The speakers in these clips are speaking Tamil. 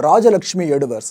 ராஜலக்ஷ்மி எடுவர்ஸ்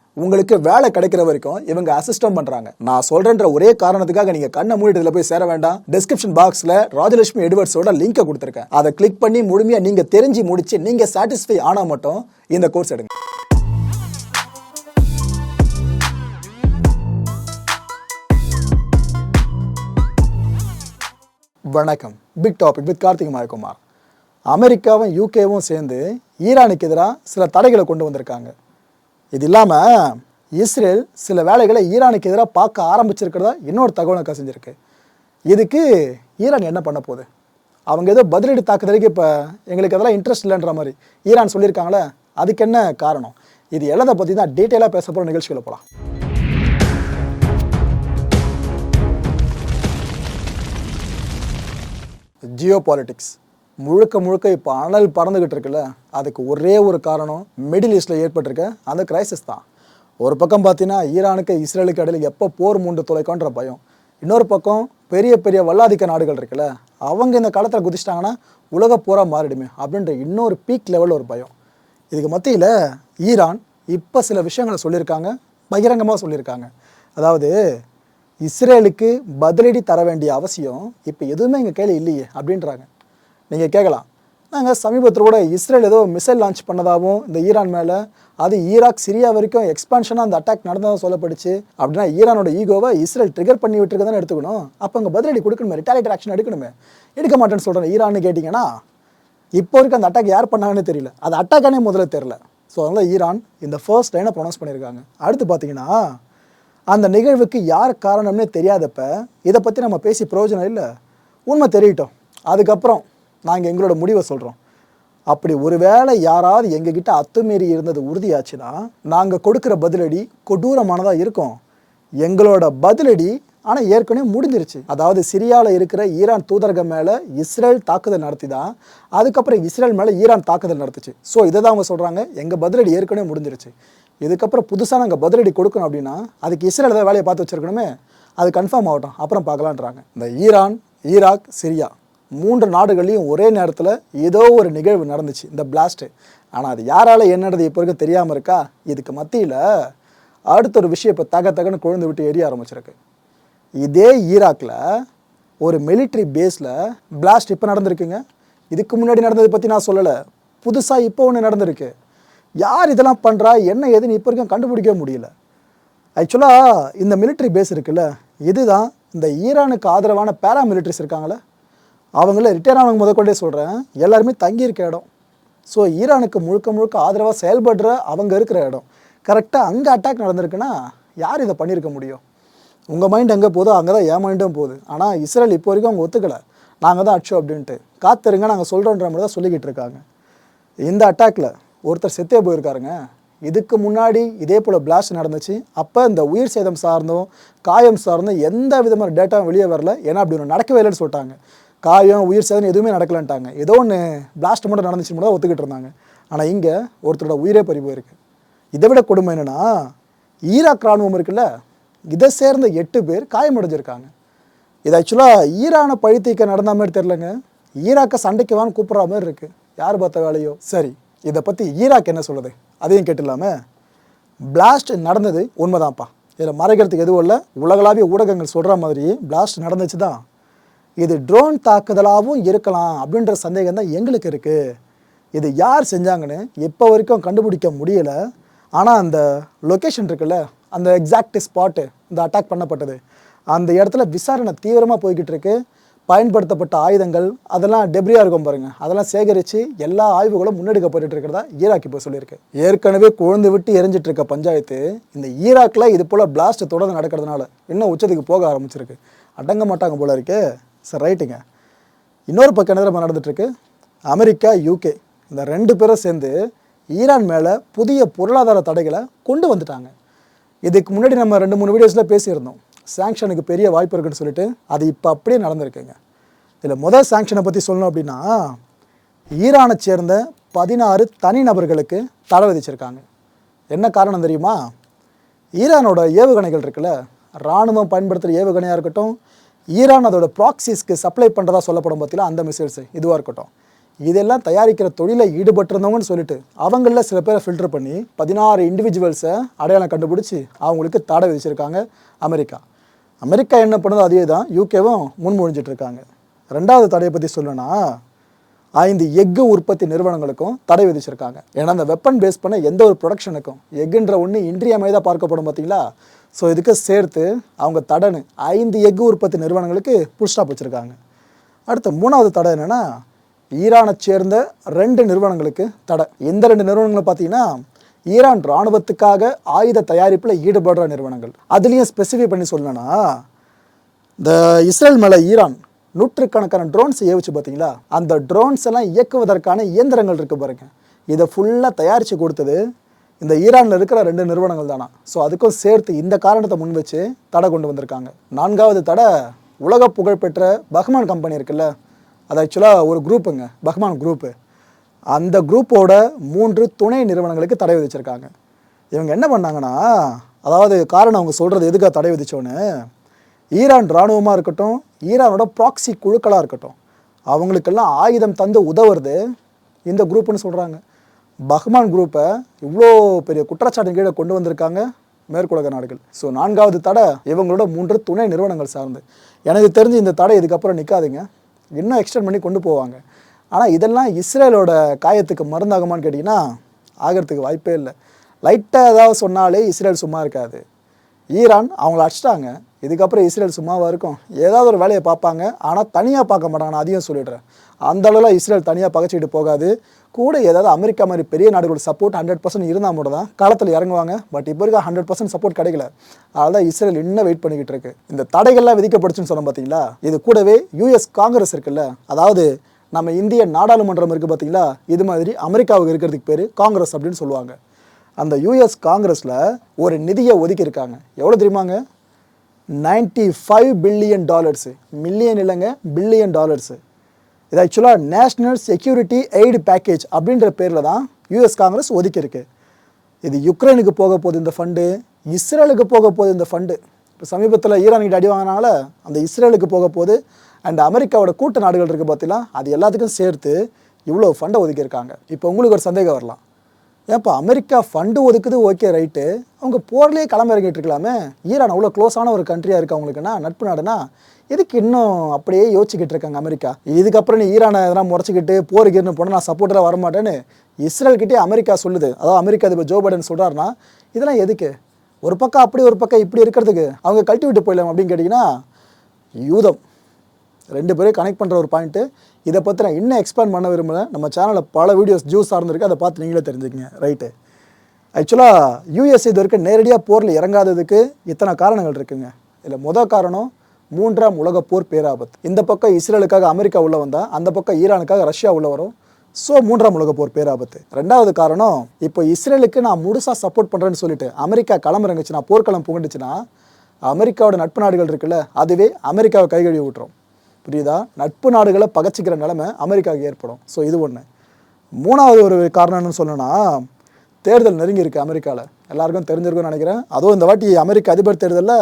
உங்களுக்கு வேலை கிடைக்கிற வரைக்கும் இவங்க அசிஸ்டம் பண்றாங்க. நான் சொல்றேன்ற ஒரே காரணத்துக்காக நீங்க கண்ணை மூடிட்டு போய் சேர வேண்டாம். டிஸ்கிரிப்ஷன் பாக்ஸ்ல ராஜலட்சுமி எட்வர்ட்ஸோட லிங்கை கொடுத்துருக்கேன். அதை கிளிக் பண்ணி முழுமையா நீங்க தெரிஞ்சு முடிச்சு நீங்க சாட்டிஸ்ஃபை ஆனா மட்டும் இந்த கோர்ஸ் எடுங்க. வணக்கம். Big topic with Karthik Mayakumar. அமெரிக்காவும் யூகேவும் சேர்ந்து ஈரானுக்கு எதிராக சில தடைகளை கொண்டு வந்திருக்காங்க. இது இல்லாமல் இஸ்ரேல் சில வேலைகளை ஈரானுக்கு எதிராக பார்க்க ஆரம்பிச்சிருக்கிறதா இன்னொரு தகவலை கசிஞ்சிருக்கு இதுக்கு ஈரான் என்ன பண்ண போகுது? அவங்க ஏதோ பதிலடி தாக்குதலுக்கு இப்போ எங்களுக்கு அதெல்லாம் இன்ட்ரெஸ்ட் இல்லைன்ற மாதிரி ஈரான் சொல்லியிருக்காங்களே அதுக்கு என்ன காரணம்? இது எல்லாத்தை பற்றி தான் டீட்டெயிலாக பேச போகிற நிகழ்ச்சிகளை போகலாம் ஜியோ பாலிட்டிக்ஸ் முழுக்க முழுக்க இப்போ அனல் பறந்துக்கிட்டு இருக்குல்ல அதுக்கு ஒரே ஒரு காரணம் மிடில் ஈஸ்டில் ஏற்பட்டிருக்க அந்த கிரைசிஸ் தான். ஒரு பக்கம் பார்த்தீங்கன்னா ஈரானுக்கு இஸ்ரேலுக்கு இடையில் எப்போ போர் மூண்டு துளைக்கோன்ற பயம். இன்னொரு பக்கம் பெரிய பெரிய வல்லாதிக்க நாடுகள் இருக்குல்ல அவங்க இந்த காலத்தில் குதிச்சிட்டாங்கன்னா உலக போராக மாறிடுமே அப்படின்ற இன்னொரு பீக் லெவலில் ஒரு பயம். இதுக்கு மத்தியில் ஈரான் இப்போ சில விஷயங்களை சொல்லியிருக்காங்க பகிரங்கமாக சொல்லியிருக்காங்க. அதாவது இஸ்ரேலுக்கு பதிலடி தர வேண்டிய அவசியம் இப்போ எதுவுமே எங்கள் கையில் இல்லையே அப்படின்றாங்க. நீங்கள் கேட்கலாம். நாங்கள் சமீபத்தில் கூட இஸ்ரேல் ஏதோ மிசைல் லான்ச் பண்ணதாகவும் இந்த ஈரான் மேலே அது ஈராக் சிரியா வரைக்கும் எக்ஸ்பான்ஷனாக அந்த அட்டாக் நடந்ததாக சொல்லப்படுச்சு அப்படின்னா ஈரானோட ஈகோவை இஸ்ரேல் ட்ரிகர் பண்ணி விட்டுருக்கதானே எடுத்துக்கணும். அப்போ அங்கே பதிலடி கொடுக்கணுமே ரிட்டாலிட்டர் ஆக்ஷன் எடுக்கணுமே. எடுக்க மாட்டேன்னு சொல்கிறேன் ஈரான்னு கேட்டிங்கன்னா இப்போ இருக்க அந்த அட்டாக் யார் பண்ணாங்கன்னு தெரியல. அது அட்டாக்கானே முதல்ல தெரில ஸோ அதனால் ஈரான் இந்த ஃபர்ஸ்ட் லைனை ப்ரொனவுன்ஸ் பண்ணியிருக்காங்க. அடுத்து பார்த்தீங்கன்னா அந்த நிகழ்வுக்கு யார் காரணம்னே தெரியாதப்ப இதை பற்றி நம்ம பேசி பிரயோஜனம் இல்லை. உண்மை தெரியட்டும். அதுக்கப்புறம் நாங்கள் எங்களோட முடிவை சொல்கிறோம் அப்படி ஒருவேளை யாராவது எங்ககிட்ட அத்துமீறி இருந்தது உறுதியாச்சுன்னா நாங்கள் கொடுக்குற பதிலடி கொடூரமானதாக இருக்கும். எங்களோட பதிலடி ஆனால் ஏற்கனவே முடிஞ்சிருச்சு. அதாவது சிரியாவில் இருக்கிற ஈரான் தூதரகம் மேலே இஸ்ரேல் தாக்குதல் நடத்தி தான் அதுக்கப்புறம் இஸ்ரேல் மேலே ஈரான் தாக்குதல் நடத்துச்சு. ஸோ இதை தான் அவங்க சொல்கிறாங்க எங்கள் பதிலடி ஏற்கனவே முடிஞ்சிருச்சு. இதுக்கப்புறம் புதுசாக நாங்கள் பதிலடி கொடுக்கணும் அப்படின்னா அதுக்கு இஸ்ரேல் ஏதாவது வேலையை பார்த்து வச்சிருக்கணுமே. அது கன்ஃபார்ம் ஆகட்டும். அப்புறம் பார்க்கலான்றாங்க. இந்த ஈரான் ஈராக் சிரியா. மூன்று நாடுகள்லையும் ஒரே நேரத்தில் ஏதோ ஒரு நிகழ்வு நடந்துச்சு இந்த பிளாஸ்ட்டு ஆனால் அது யாரால என்னது இப்போ வரைக்கும் தெரியாமல் இருக்கா? இதுக்கு மத்தியில் அடுத்த ஒரு விஷயம் இப்போ தக தகன்னு குழந்தை விட்டு எரிய ஆரம்பிச்சிருக்கு. இதே ஈராக்கில் ஒரு மிலிட்ரி பேஸில் பிளாஸ்ட் இப்போ நடந்திருக்குங்க. இதுக்கு முன்னாடி நடந்ததை பற்றி நான் சொல்லலை. புதுசாக இப்போ ஒன்று நடந்திருக்கு. யார் இதெல்லாம் பண்ணுறா என்ன ஏதுன்னு இப்போ வரைக்கும் கண்டுபிடிக்க முடியல. ஆக்சுவலாக இந்த மிலிட்ரி பேஸ் இருக்குல்ல இதுதான் இந்த ஈரானுக்கு ஆதரவான பேரா மிலிட்ரிஸ் இருக்காங்களே அவங்கள ரிட்டையர் ஆனவங்க முதற்கொண்டே சொல்கிறேன் எல்லாருமே தங்கியிருக்க இடம். ஸோ ஈரானுக்கு முழுக்க முழுக்க ஆதரவாக செயல்படுற அவங்க இருக்கிற இடம். கரெக்டாக அங்கே அட்டாக் நடந்திருக்குன்னா யார் இதை பண்ணியிருக்க முடியும்? உங்கள் மைண்ட் எங்கே போதோ அங்கே தான் என் மைண்டும் போகுது. ஆனால் இஸ்ரேல் இப்போ வரைக்கும் அவங்க ஒத்துக்கலை. நாங்கள் தான் அடிச்சோம் அப்படின்ட்டு. காத்திருங்க நாங்கள் சொல்கிறோன்ற மாதிரி தான் சொல்லிக்கிட்டு இருக்காங்க. இந்த அட்டாக்ல ஒருத்தர் செத்தே போயிருக்காருங்க. இதுக்கு முன்னாடி இதே போல் பிளாஸ்ட் நடந்துச்சு. அப்போ இந்த உயிர் சேதம் சார்ந்தும் காயம் சார்ந்தும் எந்த விதமான டேட்டாவும் வெளியே வரல. ஏன்னா அப்படி ஒன்று நடக்கவே இல்லைன்னு சொல்லிட்டாங்க. காயம் உயிர் சேதம் எதுவுமே நடக்கலன்ட்டாங்க. ஏதோ ஒன்று பிளாஸ்ட் மட்டும் நடந்துச்சு மட்டும் தான் ஒத்துக்கிட்டு இருந்தாங்க. ஆனால் இங்கே ஒருத்தரோட உயிரே பறி போயிருக்கு இதை விட கொடுமை என்னன்னா ஈராக் ராணுவம் இருக்குல்ல இதை சேர்ந்த எட்டு பேர் காயமடைஞ்சிருக்காங்க. இது ஆக்சுவலாக ஈரானை பழித்தீக்க நடந்த மாதிரி தெரிலங்க ஈராக்கை சண்டைக்கு வான்னு கூப்பிட்ற மாதிரி இருக்குது யார் பார்த்த வேலையோ? சரி இதை பற்றி ஈராக் என்ன சொல்லுது? அதையும் கேட்டுலாமே பிளாஸ்ட் நடந்தது உண்மைதான்ப்பா. இதில் மறைக்கிறதுக்கு எதுவும் இல்லை. உலகளாவிய ஊடகங்கள் சொல்கிற மாதிரி பிளாஸ்ட் நடந்துச்சு தான் இது ட்ரோன் தாக்குதலாகவும் இருக்கலாம் அப்படின்ற சந்தேகம் தான் எங்களுக்கு இருக்குது இது யார் செஞ்சாங்கன்னு இப்போ வரைக்கும் கண்டுபிடிக்க முடியல. ஆனால் அந்த லொக்கேஷன் இருக்குல்ல அந்த எக்ஸாக்ட் ஸ்பாட்டு இந்த அட்டாக் பண்ணப்பட்டது. அந்த இடத்துல விசாரணை தீவிரமாக போய்கிட்டு இருக்கு. பயன்படுத்தப்பட்ட ஆயுதங்கள் அதெல்லாம் டெப்ரியாக இருக்கும் பாருங்கள் அதெல்லாம் சேகரித்து எல்லா ஆய்வுகளும் முன்னெடுக்கப்பட்டு இருக்கிறதா ஈராக் இப்போ சொல்லியிருக்கு. ஏற்கனவே குழந்தை விட்டு எரிஞ்சிட்டு இருக்க பஞ்சாயத்து இந்த ஈராக்கில் இது போல் பிளாஸ்ட் தொடர்ந்து நடக்கிறதுனால இன்னும் உச்சத்துக்கு போக ஆரம்பிச்சிருக்கு. அடங்க மாட்டாங்க போல இருக்கே. சரி ரைட்டுங்க இன்னொரு பக்கம் என்ன தெரியுமா அமெரிக்கா யூகே இந்த ரெண்டு பேரும் சேர்ந்து ஈரான் மேலே புதிய பொருளாதார தடைகளை கொண்டு வந்துட்டாங்க. இதுக்கு முன்னாடி நம்ம ரெண்டு மூணு வீடியோஸில் பேசியிருந்தோம். சாங்ஷனுக்கு பெரிய வாய்ப்பு இருக்குன்னு சொல்லிட்டு அது இப்போ அப்படியே நடந்திருக்குங்க. இதில் முதல் சாங்ஷனை பற்றி சொல்லணும் அப்படின்னா ஈரானை சேர்ந்த பதினாறு தனிநபர்களுக்கு தடை விதிச்சிருக்காங்க. என்ன காரணம் தெரியுமா? ஈரானோட ஏவுகணைகள் இருக்குல்ல இராணுவம் பயன்படுத்துகிற ஏவுகணையாக இருக்கட்டும் ஈரான் அதோட ப்ராக்சிஸ்க்கு சப்ளை பண்ணுறதா சொல்லப்படும் பார்த்தீங்களா அந்த மிசைல்ஸு இதுவாக இருக்கட்டும். இதெல்லாம் தயாரிக்கிற தொழிலை ஈடுபட்டிருந்தவங்கன்னு சொல்லிட்டு அவங்களில் சில பேரை ஃபில்டர் பண்ணி பதினாறு இண்டிவிஜுவல்ஸை அடையாளம் கண்டுபிடிச்சி அவங்களுக்கு தடை விதிச்சிருக்காங்க அமெரிக்கா. அமெரிக்கா என்ன பண்ணுதோ அதே தான் யூகேவும் முன்மொழிஞ்சிட்டு இருக்காங்க ரெண்டாவது தடையை பற்றி சொல்லணும்னா ஐந்து எஃகு உற்பத்தி நிறுவனங்களுக்கும் தடை விதிச்சிருக்காங்க. ஏன்னா அந்த வெப்பன் பேஸ் பண்ண எந்த ஒரு ப்ரொடக்ஷனுக்கும் எஃகுன்ற ஒன்று இன்றியமைதாக பார்க்கப்படும் பார்த்தீங்களா ஸோ இதுக்கு சேர்த்து அவங்க தடனு ஐந்து எஃகு உற்பத்தி நிறுவனங்களுக்கு புல் வச்சுருக்காங்க. அடுத்து மூணாவது தடை என்னென்னா ஈரானை சேர்ந்த ரெண்டு நிறுவனங்களுக்கு தடை. எந்த ரெண்டு நிறுவனங்களை பார்த்தீங்கன்னா ஈரான் இராணுவத்துக்காக ஆயுத தயாரிப்பில் ஈடுபடுற நிறுவனங்கள். அதுலேயும் ஸ்பெசிஃபை பண்ணி சொல்லணும்னா இந்த இஸ்ரேல் மேலே ஈரான் நூற்றுக்கணக்கான ட்ரோன்ஸ் ஏவிச்சு பார்த்தீங்களா? அந்த ட்ரோன்ஸ் எல்லாம் இயக்குவதற்கான இயந்திரங்கள் இருக்குது பாருங்க. இதை ஃபுல்லாக தயாரித்து கொடுத்தது இந்த ஈரானில் இருக்கிற ரெண்டு நிறுவனங்கள் தானா? ஸோ அதுக்கும் சேர்த்து இந்த காரணத்தை முன் வச்சு தடை கொண்டு வந்திருக்காங்க. நான்காவது தடை உலக புகழ்பெற்ற பஹ்மான் கம்பெனி இருக்குல்ல? அது ஆக்சுவலாக ஒரு குரூப்புங்க பஹ்மான் குரூப்பு அந்த குரூப்போட மூன்று துணை நிறுவனங்களுக்கு தடை விதிச்சிருக்காங்க. இவங்க என்ன பண்ணாங்கன்னா அதாவது காரணம் அவங்க சொல்கிறது எதுக்காக தடை விதிச்சோன்னு ஈரான் இராணுவமாக இருக்கட்டும் ஈரானோட ப்ராக்சி குழுக்களாக இருக்கட்டும் அவங்களுக்கெல்லாம் ஆயுதம் தந்து உதவுறது இந்த குரூப்புன்னு சொல்கிறாங்க பஹ்மான் குரூப்பை இவ்வளோ பெரிய குற்றச்சாட்டின் கீழே கொண்டு வந்திருக்காங்க மேற்குலக நாடுகள். ஸோ நான்காவது தடை இவங்களோட மூன்று துணை நிறுவனங்கள் சார்ந்து. எனக்கு தெரிஞ்சு இந்த தடை இதுக்கப்புறம் நிற்காதுங்க இன்னும் எக்ஸ்டெண்ட் பண்ணி கொண்டு போவாங்க. ஆனால் இதெல்லாம் இஸ்ரேலோட காயத்துக்கு மருந்தாகுமான்னு கேட்டிங்கன்னா ஆகிறதுக்கு வாய்ப்பே இல்லை. லைட்டாக ஏதாவது சொன்னாலே இஸ்ரேல் சும்மா இருக்காது. ஈரான் அவங்கள அடிச்சிட்டாங்க. இதுக்கப்புறம் இஸ்ரேல் சும்மாவாக இருக்கும். ஏதாவது ஒரு வேலையை பார்ப்பாங்க. ஆனால் தனியாக பார்க்க மாட்டாங்க நான் அதையும் சொல்லிடுறேன். அந்தளவுலாம் இஸ்ரேல் தனியாக பகைச்சிட்டு போகாது. கூட ஏதாவது அமெரிக்கா மாதிரி பெரிய நாடுகளோட சப்போர்ட் ஹண்ட்ரட் பர்சன்ட் இருந்தால் மட்டும் தான் காலத்தில் இறங்குவாங்க. பட் இப்போ இருக்க ஹண்ட்ரட் பர்சன்ட் சப்போர்ட் கிடைக்கல. அதனால தான் இஸ்ரேல் இன்னும் வெயிட் பண்ணிக்கிட்டு இருக்கு. இந்த தடைகள்லாம் விதிக்கப்படுச்சுன்னு சொன்னோம் பார்த்தீங்களா இது கூடவே யூஎஸ் காங்கிரஸ் இருக்குல்ல? அதாவது நம்ம இந்திய நாடாளுமன்றம் இருக்குது பார்த்தீங்களா இது மாதிரி அமெரிக்காவுக்கு இருக்கிறதுக்கு பேர் காங்கிரஸ் அப்படின்னு சொல்லுவாங்க. அந்த யூஎஸ் காங்கிரஸில் ஒரு நிதியை ஒதுக்கியிருக்காங்க எவ்வளோ தெரியுமாங்க 95 ஃபைவ் பில்லியன் டாலர்ஸு மில்லியன் இல்லைங்க பில்லியன் டாலர்ஸு இது ஆக்சுவலாக நேஷ்னல் செக்யூரிட்டி எய்டு பேக்கேஜ் அப்படின்ற பேரில் தான் யூஎஸ் காங்கிரஸ் ஒதுக்கியிருக்கு. இது யுக்ரைனுக்கு போக போகுது இந்த ஃபண்டு இஸ்ரேலுக்கு போக போகுது இந்த ஃபண்டு இப்போ சமீபத்தில் ஈரான்கிட்ட அடி வாங்கினால அந்த இஸ்ரேலுக்கு போக போகுது. அண்ட் அமெரிக்காவோட கூட்ட நாடுகள் இருக்குது பார்த்தீங்களா அது எல்லாத்துக்கும் சேர்த்து இவ்வளோ ஃபண்டை ஒதுக்கியிருக்காங்க. இப்போ உங்களுக்கு ஒரு சந்தேகம் வரலாம். ஏன்ப்பா அமெரிக்கா ஃபண்டு ஒதுக்குது ஓகே ரைட்டு அவங்க போர்லேயே களம் இறங்கிட்டு இருக்கலாமே ஈரான் அவ்வளோ க்ளோஸான ஒரு கண்ட்ரியாக இருக்குது அவங்களுக்குன்னா நட்பு நாடுனா எதுக்கு இன்னும் அப்படியே யோசிச்சுக்கிட்டு இருக்காங்க அமெரிக்கா? இதுக்கப்புறம் நீ ஈரானை எதனா முறைச்சிக்கிட்டு போருக்குன்னு போனால் நான் சப்போர்ட்டராக வரமாட்டேன்னு இஸ்ரேல்கிட்டே அமெரிக்கா சொல்லுது. அதாவது அமெரிக்கா அதிபர் ஜோ பைடன் சொல்கிறாருன்னா இதெல்லாம் எதுக்கு? ஒரு பக்கம் அப்படி ஒரு பக்கம் இப்படி இருக்கிறதுக்கு அவங்க கழட்டி விட்டு போயிடலாம் அப்படின்னு கேட்டிங்கன்னா யூதம். ரெண்டு பேரும் கனெக்ட் பண்ணுற ஒரு பாயிண்ட்டு இதை பற்றி நான் இன்னும் எக்ஸ்பேண்ட் பண்ண விரும்பலை. நம்ம சேனலில் பல வீடியோஸ் ஜூஸ் சார்ந்துருக்கு அதை பார்த்து நீங்களே தெரிஞ்சுக்கங்க. ரைட்டு ஆக்சுவலாக யூஎஸ் இது வரைக்கும் நேரடியாக போரில் இறங்காததுக்கு இத்தனை காரணங்கள் இருக்குங்க. இதில் முதல் காரணம் மூன்றாம் உலகப் போர் பேராபத்து. இந்த பக்கம் இஸ்ரேலுக்காக அமெரிக்கா உள்ளே வந்தால் அந்த பக்கம் ஈரானுக்காக ரஷ்யா உள்ளே வரும். ஸோ மூன்றாம் உலகப் போர் பேராபத்து. ரெண்டாவது காரணம் இப்போ இஸ்ரேலுக்கு நான் முழுசாக சப்போர்ட் பண்ணுறேன்னு சொல்லிட்டு அமெரிக்கா களமிறங்குச்சுன்னா போர்க்களம் புகண்டுச்சுன்னா அமெரிக்காவோட நட்பு நாடுகள் இருக்குல்ல அதுவே அமெரிக்காவை கைகழுவி விட்டுரும். புரியுதா? நட்பு நாடுகளை பகச்சிக்கிற நிலைமை அமெரிக்காவுக்கு ஏற்படும். ஸோ இது ஒன்று மூணாவது ஒரு காரணம்னு சொல்லணும்னா தேர்தல் நெருங்கி இருக்குது அமெரிக்காவில் எல்லாருக்கும் தெரிஞ்சிருக்கும்னு நினைக்கிறேன். அதுவும் இந்த வாட்டி அமெரிக்க அதிபர் தேர்தலில்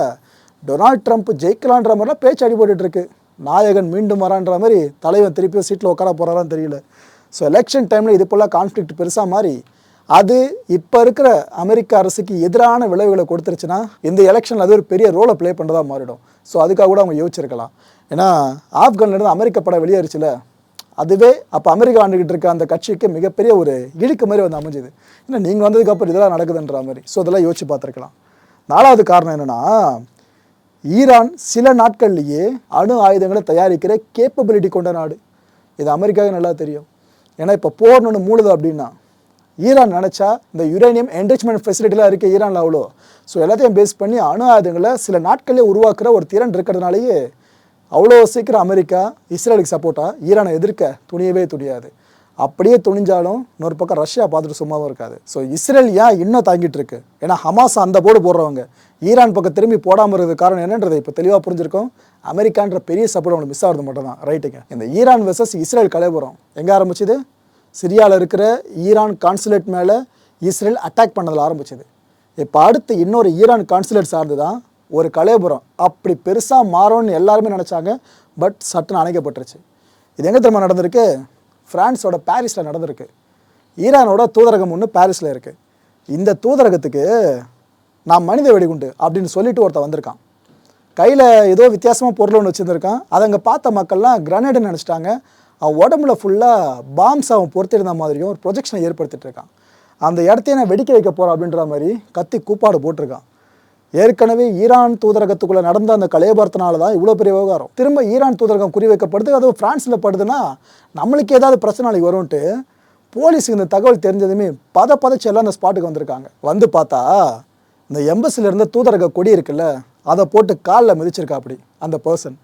டொனால்ட் ட்ரம்ப் ஜெயிக்கலான்ற மாதிரிலாம் பேச்சு அடிபட்டுட்டு இருக்கு. நாயகன் மீண்டும் வரான்ற மாதிரி தலைவன் திருப்பி சீட்டில் உட்கார போகிறாரான்னு தெரியல. ஸோ எலெக்ஷன் டைமில் இது போல் கான்ஃப்ளிக்ட் பெருசாக மாறி அது இப்போ இருக்கிற அமெரிக்க அரசுக்கு எதிரான விளைவுகளை கொடுத்துருச்சுன்னா இந்த எலெக்ஷனில் அது ஒரு பெரிய ரோலை ப்ளே பண்ணுறதா மாறிடும். ஸோ அதுக்காக கூட அவங்க யோசிச்சிருக்கலாம். ஏன்னா ஆப்கான்லேருந்து அமெரிக்க படம் வெளியேறிச்சுல அதுவே அப்போ அமெரிக்கா ஆண்டுகிட்டு இருக்க அந்த கட்சிக்கு மிகப்பெரிய ஒரு இழுக்கு மாதிரி வந்து அமைஞ்சுது. ஏன்னா நீங்கள் வந்ததுக்கப்புறம் இதெல்லாம் நடக்குதுன்ற மாதிரி. ஸோ இதெல்லாம் யோசிச்சு பார்த்துருக்கலாம். நாலாவது காரணம் என்னென்னா ஈரான் சில நாட்கள்லேயே அணு ஆயுதங்களை தயாரிக்கிற கேப்பபிலிட்டி கொண்ட நாடு. இது அமெரிக்காவுக்கு நல்லா தெரியும். ஏன்னா இப்போ போர்னு ஒன்று மூடுது அப்படின்னா ஈரான் நினச்சா இந்த யுரேனியம் என்ரிச்மெண்ட் ஃபெசிலிட்டிலாம் இருக்குது ஈரானில் அவ்வளோ. ஸோ எல்லாத்தையும் பேஸ் பண்ணி அணு ஆயுதங்களை சில நாட்களே உருவாக்குற ஒரு திறன் இருக்கிறதுனாலேயே அவ்வளோ சீக்கிரம் அமெரிக்கா இஸ்ரேலுக்கு சப்போர்ட்டாக ஈரானை எதிர்க்க துணியவே துணியாது. அப்படியே துணிஞ்சாலும் இன்னொரு பக்கம் ரஷ்யா பார்த்துட்டு சும்மாவும் இருக்காது. ஸோ இஸ்ரேல் ஏன் இன்னும் தாங்கிட்டு இருக்கு? ஏன்னா ஹமாஸ் அந்த போர்டு போடுறவங்க. ஈரான் பக்கம் திரும்பி போடாமல் இருக்கிறது காரணம் என்னன்றது இப்போ தெளிவாக புரிஞ்சிருக்கும். அமெரிக்கான்ற பெரிய சப்போர்ட் அவங்களுக்கு மிஸ் ஆகிறது மட்டும் தான் ரைட்டுங்க இந்த ஈரான் வெர்சஸ் இஸ்ரேல் கலைபுரம் எங்கே ஆரம்பிச்சது? சிரியாவில் இருக்கிற ஈரான் கான்சுலேட் மேலே இஸ்ரேல் அட்டாக் பண்ணதில் ஆரம்பிச்சது. இப்போ அடுத்து இன்னொரு ஈரான் கான்சுலேட் சார்ந்து தான் ஒரு கலைபுரம் அப்படி பெருசாக மாறும்னு எல்லாருமே நினச்சாங்க. பட் சட்டுன்னு அணைக்கப்பட்டுருச்சு. இது எங்கே திரும்ப நடந்திருக்கு? ஃப்ரான்ஸோட பாரிஸில் நடந்திருக்கு. ஈரானோட தூதரகம் ஒன்று பாரிஸில் இருக்குது இந்த தூதரகத்துக்கு நான் மனித வெடிகுண்டு அப்படின்னு சொல்லிட்டு ஒருத்தன் வந்திருக்கான். கையில் ஏதோ வித்தியாசமாக பொருள் ஒன்று வச்சுருந்துருக்கான். அதை அங்கே பார்த்த மக்கள்லாம் கிரனேடுன்னு நினச்சிட்டாங்க. அவன் உடம்புல ஃபுல்லாக பாம்ஸ் அவன் பொறுத்திருந்த மாதிரியும் ஒரு ப்ரொஜெக்ஷனை ஏற்படுத்திட்டு இருக்கான். அந்த இடத்தையே நான் வெடிக்க வைக்க போகிறேன் அப்படின்ற மாதிரி கத்தி கூப்பாடு போட்டிருக்கான். ஏற்கனவே ஈரான் தூதரகத்துக்குள்ளே நடந்த அந்த கலையபரத்தினால தான் இவ்வளோ பெரிய விவகாரம். திரும்ப ஈரான் தூதரகம் குறிவைக்கப்படுது. அதுவும் ஃப்ரான்ஸில் படுதுன்னா நம்மளுக்கு ஏதாவது பிரச்சனை வரும்ட்டு வரும்ன்ட்டு போலீஸுக்கு இந்த தகவல் தெரிஞ்சதுமே பத பதச்சு எல்லாம் அந்த ஸ்பாட்டுக்கு வந்திருக்காங்க. வந்து பார்த்தா இந்த எம்பஸில் இருந்த தூதரக கொடி இருக்குல்ல அதை போட்டு காலில் மிதிச்சிருக்கா அப்படி அந்த பர்சன்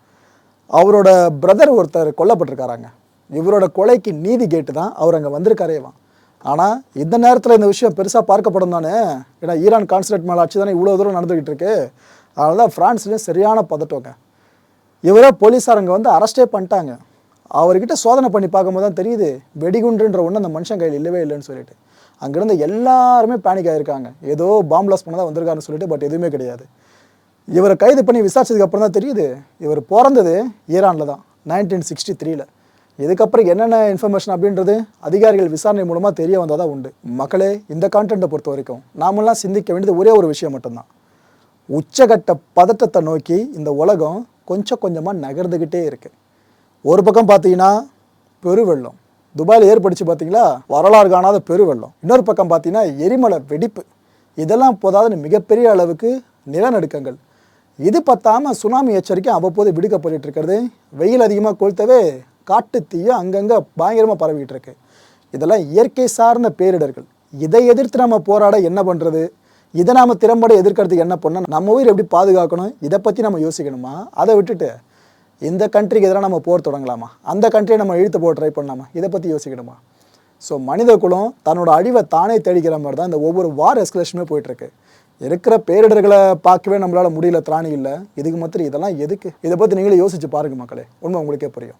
அவரோட பிரதர் ஒருத்தர் கொல்லப்பட்டிருக்காராங்க. இவரோட கொலைக்கு நீதி கேட்டு தான் அவர் அங்கே வந்திருக்காரேவான் ஆனால் இந்த நேரத்தில் இந்த விஷயம் பெருசாக பார்க்கப்படும் தானே? ஏன்னா ஈரான் கான்சுலேட் மேலே ஆட்சி தானே இவ்வளோ தூரம் நடந்துக்கிட்டு இருக்கு? அதனால தான் ஃப்ரான்ஸ்லேயும் சரியான பதட்டோங்க. இவரே போலீஸாரங்க வந்து அரெஸ்டே பண்ணிட்டாங்க. அவர்கிட்ட சோதனை பண்ணி பார்க்கும்போது தான் தெரியுது வெடிகுண்டுன்ற ஒன்று அந்த மனுஷன் கையில் இல்லவே இல்லைன்னு சொல்லிட்டு. அங்கேருந்து எல்லாருமே பேனிக் ஆகிருக்காங்க ஏதோ பாம் பிளாஸ் பண்ண தான் வந்திருக்காருன்னு சொல்லிட்டு பட் எதுவுமே கிடையாது. இவரை கைது பண்ணி விசாரிச்சதுக்கு அப்புறம் தான் தெரியுது இவர் பிறந்தது ஈரானில் தான் நைன்டீன் சிக்ஸ்டி த்ரீல இதுக்கப்புறம் என்னென்ன இன்ஃபர்மேஷன் அப்படின்றது அதிகாரிகள் விசாரணை மூலமாக தெரிய வந்தால் தான் உண்டு. மக்களே இந்த கான்டென்ட்டை பொறுத்த வரைக்கும் நாமெல்லாம் சிந்திக்க வேண்டியது ஒரே ஒரு விஷயம் மட்டும்தான். உச்சகட்ட பதட்டத்தை நோக்கி இந்த உலகம் கொஞ்சம் கொஞ்சமாக நகர்ந்துக்கிட்டே இருக்கு. ஒரு பக்கம் பார்த்தீங்கன்னா பெருவெள்ளம். துபாயில் ஏற்படுச்சு பார்த்தீங்களா? வரலாறு காணாத பெருவெள்ளம். இன்னொரு பக்கம் பார்த்தீங்கன்னா எரிமலை வெடிப்பு. இதெல்லாம் போதாதுன்னு மிகப்பெரிய அளவுக்கு நிலநடுக்கங்கள். இது பத்தாமல் சுனாமி எச்சரிக்கை அவ்வப்போது விடுக்கப்பட்டு இருக்கிறது. வெயில் அதிகமாக கொளுத்தவே காட்டு அங்கங்கே பயங்கரமாக பரவிக்கிட்டு இருக்கு இதெல்லாம் இயற்கை சார்ந்த பேரிடர்கள். இதை எதிர்த்து நம்ம போராட என்ன பண்ணுறது இதை நாம் திறம்பட எதிர்க்கிறதுக்கு என்ன பண்ணணும் நம்ம உயிர் எப்படி பாதுகாக்கணும்? இதை பற்றி நம்ம யோசிக்கணுமா? அதை விட்டுட்டு இந்த கண்ட்ரிக்கு எதிராக நம்ம போர் தொடங்கலாமா? அந்த கண்ட்ரியை நம்ம இழுத்து போக ட்ரை பண்ணலாமா? இதை பற்றி யோசிக்கணுமா? ஸோ மனித குலம் தன்னோட அழிவை தானே தேடிக்கிற மாதிரி தான் இந்த ஒவ்வொரு வார் எஸ்கலேஷனுமே போயிட்டுருக்கு. இருக்கிற பேரிடர்களை பார்க்கவே நம்மளால் முடியல திராணி இல்லை. இதுக்கு மாத்திரம் இதெல்லாம் எதுக்கு? இதை பற்றி நீங்களே யோசிச்சு பாருங்க மக்களே. உண்மை உங்களுக்கே புரியும்.